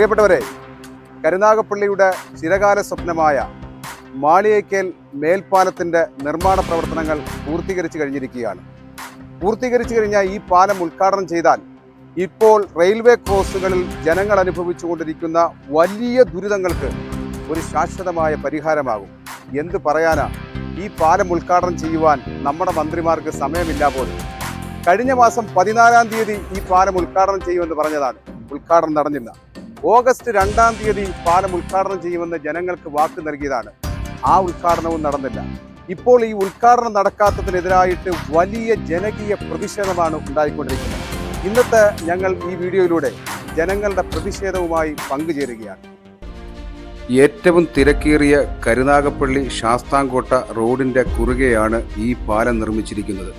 പ്രിയപ്പെട്ടവരെ കരുനാഗപ്പള്ളിയുടെ ചിരകാല സ്വപ്നമായ മാളിയേക്കൽ മേൽപ്പാലത്തിന്റെ നിർമ്മാണ പ്രവർത്തനങ്ങൾ പൂർത്തീകരിച്ചു കഴിഞ്ഞിരിക്കുകയാണ്. പൂർത്തീകരിച്ചു കഴിഞ്ഞാൽ ഈ പാലം ഉദ്ഘാടനം ചെയ്താൽ ഇപ്പോൾ റെയിൽവേ ക്രോസുകളിൽ ജനങ്ങൾ അനുഭവിച്ചുകൊണ്ടിരിക്കുന്ന വലിയ ദുരിതങ്ങൾക്ക് ഒരു ശാശ്വതമായ പരിഹാരമാകും. എന്ത് പറയാനാ ഈ പാലം ഉദ്ഘാടനം ചെയ്യുവാൻ നമ്മുടെ മന്ത്രിമാർക്ക് സമയമില്ല പോലും. കഴിഞ്ഞ മാസം പതിനാലാം തീയതി ഈ പാലം ഉദ്ഘാടനം ചെയ്യുമെന്ന് പറഞ്ഞതാണ്. ഉദ്ഘാടനം നടന്നില്ല. ഓഗസ്റ്റ് രണ്ടാം തീയതി പാലം ഉദ്ഘാടനം ചെയ്യുമെന്ന് ജനങ്ങൾക്ക് വാക്ക് നൽകിയതാണ്. ആ ഉദ്ഘാടനവും നടന്നില്ല. ഇപ്പോൾ ഈ ഉദ്ഘാടനം നടക്കാത്തതിനെതിരായിട്ട് വലിയ ജനകീയ പ്രതിഷേധമാണ് ഉണ്ടായിക്കൊണ്ടിരിക്കുന്നത്. ഇന്നത്തെ ഞങ്ങൾ ഈ വീഡിയോയിലൂടെ ജനങ്ങളുടെ പ്രതിഷേധവുമായി പങ്കുചേരുകയാണ്. ഏറ്റവും തിരക്കേറിയ കരുനാഗപ്പള്ളി ശാസ്താംകോട്ട റോഡിന്റെ കുറുകെയാണ് ഈ പാലം നിർമ്മിച്ചിരിക്കുന്നത്.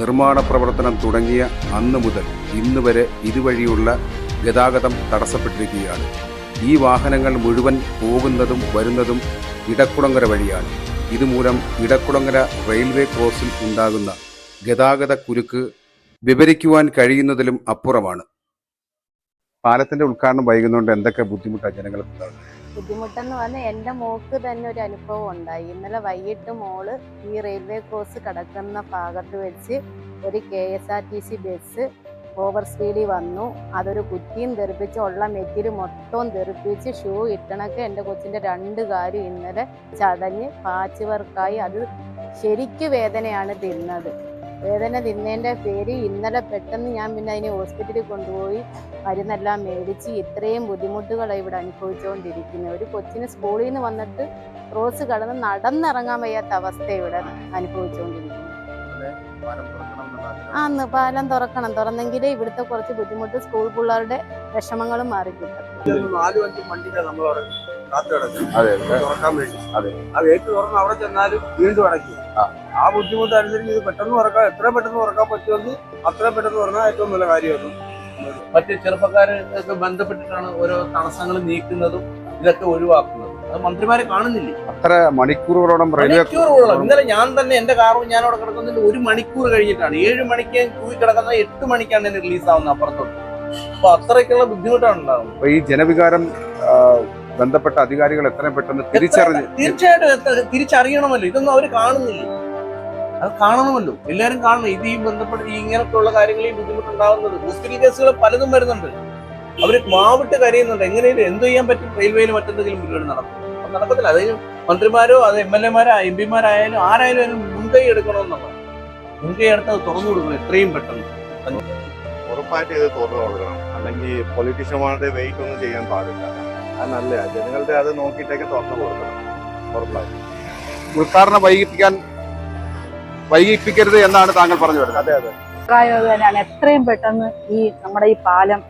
നിർമ്മാണ പ്രവർത്തനം തുടങ്ങിയ അന്ന് മുതൽ ഇന്ന് വരെ ഇതുവഴിയുള്ള ഗതാഗതം തടസ്സപ്പെട്ടിരിക്കുകയാണ്. ഈ വാഹനങ്ങൾ മുഴുവൻ പോകുന്നതും വരുന്നതും ഇടക്കുളങ്ങര വഴിയാണ്. ഇതുമൂലം ഇടക്കുളങ്ങര റെയിൽവേ ക്രോസിൽ ഉണ്ടാകുന്ന ഗതാഗത കുരുക്ക് വിവരിക്കുവാൻ കഴിയുന്നതിലും അപ്പുറമാണ്. പാലത്തിന്റെ ഉദ്ഘാടനം വൈകുന്നതുകൊണ്ട് എന്തൊക്കെ ബുദ്ധിമുട്ടാണ് ഉണ്ടാകുന്നത് ബുദ്ധിമുട്ടെന്ന് പറഞ്ഞാൽ എന്റെ മോക്ക് തന്നെ ഒരു അനുഭവം ഉണ്ടായി. ഇന്നലെ വൈകിട്ട് മോൾ ഈ റെയിൽവേ ക്രോസ് കടക്കുന്ന ഭാഗത്ത് വെച്ച് ഒരു K S R T C bus over സ്പീഡിൽ വന്നു. അതൊരു കുറ്റിയും തെറിപ്പിച്ച് ഉള്ള മെറ്റിൽ മൊത്തവും തെറിപ്പിച്ച് ഷൂ ഇട്ടണക്ക് എന്റെ കൊച്ചിന്റെ രണ്ട് കാര്യം ഇന്നലെ ചതഞ്ഞ് പാച്ച് വർക്കായി. അത് ശരിക്കും വേദനയാണ് തിന്നത്. വേദന തിന്നതിന്റെ പേര് ഇന്നലെ പെട്ടെന്ന് ഞാൻ പിന്നെ അതിനെ ഹോസ്പിറ്റലിൽ കൊണ്ടുപോയി മരുന്നെല്ലാം മേടിച്ച് ഇത്രയും ബുദ്ധിമുട്ടുകളാണ് ഇവിടെ അനുഭവിച്ചുകൊണ്ടിരിക്കുന്നത് ഒരു കൊച്ചിന് സ്കൂളിൽ നിന്ന് വന്നിട്ട് റോസ് കടന്ന് നടന്നിറങ്ങാൻ വയ്യാത്ത അവസ്ഥ ഇവിടെ അനുഭവിച്ചുകൊണ്ടിരിക്കുന്നത് ആന്ന് പാലം തുറക്കണം. തുറന്നെങ്കിലേ ഇവിടുത്തെ കുറച്ച് ബുദ്ധിമുട്ട് സ്കൂൾ പിള്ളേരുടെ വിഷമങ്ങളും ഗേറ്റ് അവിടെ ചെന്നാലും വീണ്ടും അടയ്ക്കും. ആ. ബുദ്ധിമുട്ട് അനുസരിച്ച് ഇത് പെട്ടെന്ന് തുറക്കാൻ എത്ര പെട്ടെന്ന് തുറക്കാൻ പറ്റുമെങ്കിൽ അത്ര പെട്ടെന്ന് തുറന്നാൽ ഏറ്റവും നല്ല കാര്യമായിരുന്നു. മറ്റ് ചെറുപ്പക്കാരൊക്കെ ബന്ധപ്പെട്ടിട്ടാണ് ഓരോ തടസ്സങ്ങൾ നീക്കുന്നതും ഇതൊക്കെ ഒഴിവാക്കുന്നത്. അത് മന്ത്രിമാരെ കാണുന്നില്ലേ? അത്ര മണിക്കൂറുകളോളം റെയിൽവേ മണിക്കൂറുകളോളം. ഇന്നലെ ഞാൻ തന്നെ എന്റെ കാറും ഞാൻ അവിടെ കിടക്കുന്നതിന് ഒരു മണിക്കൂർ കഴിഞ്ഞിട്ടാണ്. ഏഴ് മണിക്ക് ക്യൂവിൽ കിടക്കുന്ന എട്ട് മണിക്കാണ് എന്നെ റിലീസ് ആവുന്നത് അപ്പുറത്തോട്ട്. അപ്പൊ അത്രയ്ക്കുള്ള ബുദ്ധിമുട്ടാണ് ഉണ്ടാകുന്നത് അപ്പൊ ഈ ജനവികാരം ബന്ധപ്പെട്ട അധികാരികൾ എത്രയും പെട്ടെന്ന് തിരിച്ചറിഞ്ഞ് തീർച്ചയായിട്ടും തിരിച്ചറിയണമല്ലോ. ഇതൊന്നും അവർ കാണുന്നില്ല? അത് കാണണമല്ലോ. എല്ലാവരും കാണണം. ഇത് ഈ ബന്ധപ്പെട്ട് ഈ ഇങ്ങനൊക്കെയുള്ള കാര്യങ്ങൾ ഈ ബുദ്ധിമുട്ടുണ്ടാകുന്നത് ഹോസ്പിറ്റൽ കേസുകൾ പലതും വരുന്നുണ്ട്. അവർ മാവിട്ട് കരയുന്നുണ്ട്. എങ്ങനെയും എന്ത് ചെയ്യാൻ പറ്റും? റെയിൽവേയിൽ മറ്റെന്തെങ്കിലും പരിപാടി നടക്കും. നടക്കത്തില്ല. അത് മന്ത്രിമാരോ അത് എം എൽ എമാരോ എം പിമാരായാലും ആരായാലും അതിന് മുൻകൈ എടുക്കണമെന്നുള്ളതാണ്. മുൻകൈ എടുത്ത് അത് തുറന്നു കൊടുക്കണം എത്രയും പെട്ടെന്ന്. ഉറപ്പായിട്ട് ഇത് തുറന്നു കൊടുക്കണം. അല്ലെങ്കിൽ പൊളിറ്റീഷ്യന്മാരുടെ വെയിറ്റ് ഒന്നും ചെയ്യാൻ പാടില്ല. അത് നല്ല ജനങ്ങളുടെ അത് നോക്കിയിട്ടൊക്കെ തുറന്നു കൊടുക്കണം. ഉറപ്പായിട്ട്. ഉദ്ഘാടനം വൈകിപ്പിക്കാൻ വൈകിപ്പിക്കരുത് എന്നാണ് താങ്കൾ പറഞ്ഞു വരുന്നത്. അതെ അതെ. അഭിപ്രായം എത്രയും പെട്ടെന്ന് ഈ നമ്മുടെ ഈ പാലം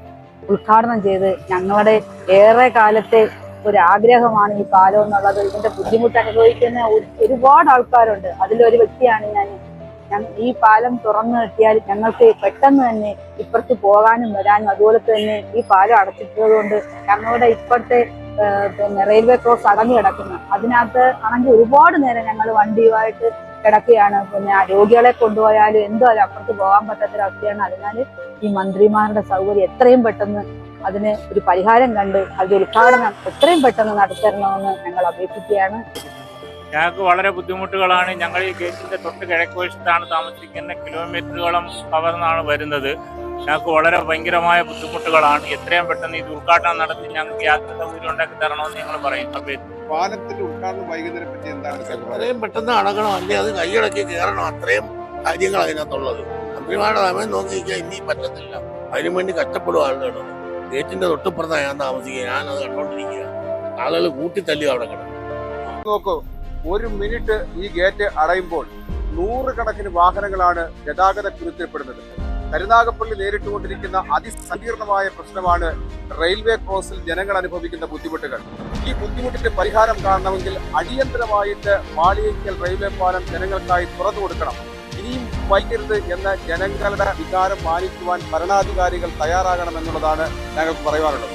ഉദ്ഘാടനം ചെയ്ത് ഞങ്ങളുടെ ഏറെ കാലത്തെ ഒരു ആഗ്രഹമാണ് ഈ പാലം എന്നുള്ളത്. ഇതിന്റെ ബുദ്ധിമുട്ട് അനുഭവിക്കുന്ന ഒരു- ഒരുപാട് ആൾക്കാരുണ്ട്. അതിലൊരു വ്യക്തിയാണ് ഞാൻ. ഈ പാലം തുറന്നു കിട്ടിയാൽ ഞങ്ങൾക്ക് പെട്ടെന്ന് തന്നെ ഇപ്പുറത്ത് പോകാനും വരാനും അതുപോലെ തന്നെ ഈ പാലം അടച്ചിട്ടത് കൊണ്ട് ഞങ്ങളുടെ ഇപ്പോഴത്തെ പിന്നെ റെയിൽവേ ക്രോസ് അടഞ്ഞു കിടക്കുന്നു. അതിനകത്ത് ആണെങ്കിൽ ഒരുപാട് നേരം ഞങ്ങൾ വണ്ടിയുമായിട്ട് കിടക്കുകയാണ്. പിന്നെ രോഗികളെ കൊണ്ടുപോയാലും എന്തോ അപ്പുറത്ത് പോകാൻ പറ്റാത്തൊരവസ്ഥയാണ്. അതിനാൽ ഈ മന്ത്രിമാരുടെ സൗകര്യം എത്രയും പെട്ടെന്ന് അതിന് ഒരു പരിഹാരം കണ്ട് അതിന്റെ ഉദ്ഘാടനം എത്രയും പെട്ടെന്ന് നടത്തരണമെന്ന് ഞങ്ങൾ അപേക്ഷിക്കുകയാണ്. ഞങ്ങൾക്ക് വളരെ ബുദ്ധിമുട്ടുകളാണ്. ഞങ്ങൾ ഈ ഗേറ്റിന്റെ തൊട്ട് കിഴക്ക് വശത്താണ് താമസിക്കുന്ന കിലോമീറ്ററുകളും കവർന്നാണ് വരുന്നത്. ഞങ്ങൾക്ക് വളരെ ഭയങ്കരമായ ബുദ്ധിമുട്ടുകളാണ്. എത്രയും പെട്ടെന്ന് ഇത് ഉദ്ഘാടനം നടത്തി ഞങ്ങൾക്ക് യാത്ര സൗകര്യം ഉണ്ടാക്കി തരണമെന്ന് ഞങ്ങൾ പറയും സമയത്ത് പാലത്തിന്റെ ഉദ്ഘാടനം വൈകുന്നതിനെ പറ്റി എന്താണ്? അത്രയും പെട്ടെന്ന് അടങ്ങണം അല്ലെ? അത് കൈയടക്കി കയറണം. അത്രയും കാര്യങ്ങൾ അതിനകത്തുള്ളത് മന്ത്രിമാരുടെ സമയം നോക്കിയിരിക്കാൻ ഇനി പറ്റത്തില്ല. അതിനു വേണ്ടി കഷ്ടപ്പെടുക ആളുകൾ ഗേറ്റിന്റെ തൊട്ടിപ്പുറത്താണ് ഞാൻ താമസിക്കുക ഞാൻ അത് കണ്ടോണ്ടിരിക്കുക. ആളുകൾ കൂട്ടിത്തല്ലി അവിടെ കിടക്കും നോക്കൂ ഒരു മിനിറ്റ് ഈ ഗേറ്റ് അടയുമ്പോൾ നൂറുകണക്കിന് വാഹനങ്ങളാണ് ഗതാഗത കുരുത്തിൽപ്പെടുന്നത് കരുനാഗപ്പള്ളി നേരിട്ടുകൊണ്ടിരിക്കുന്ന അതിസങ്കീർണമായ പ്രശ്നമാണ് റെയിൽവേ ക്രോസിൽ ജനങ്ങൾ അനുഭവിക്കുന്ന ബുദ്ധിമുട്ടുകൾ. ഈ ബുദ്ധിമുട്ടിന്റെ പരിഹാരം കാണണമെങ്കിൽ അടിയന്തരമായിട്ട് മാളിയേക്കൽ റെയിൽവേ പാലം ജനങ്ങൾക്കായി തുറന്നു കൊടുക്കണം. വൈകരുത് എന്ന ജനങ്ങളുടെ വികാരം മാനിക്കുവാൻ ഭരണാധികാരികൾ തയ്യാറാകണമെന്നുള്ളതാണ് ഞങ്ങൾക്ക് പറയുവാനുള്ളത്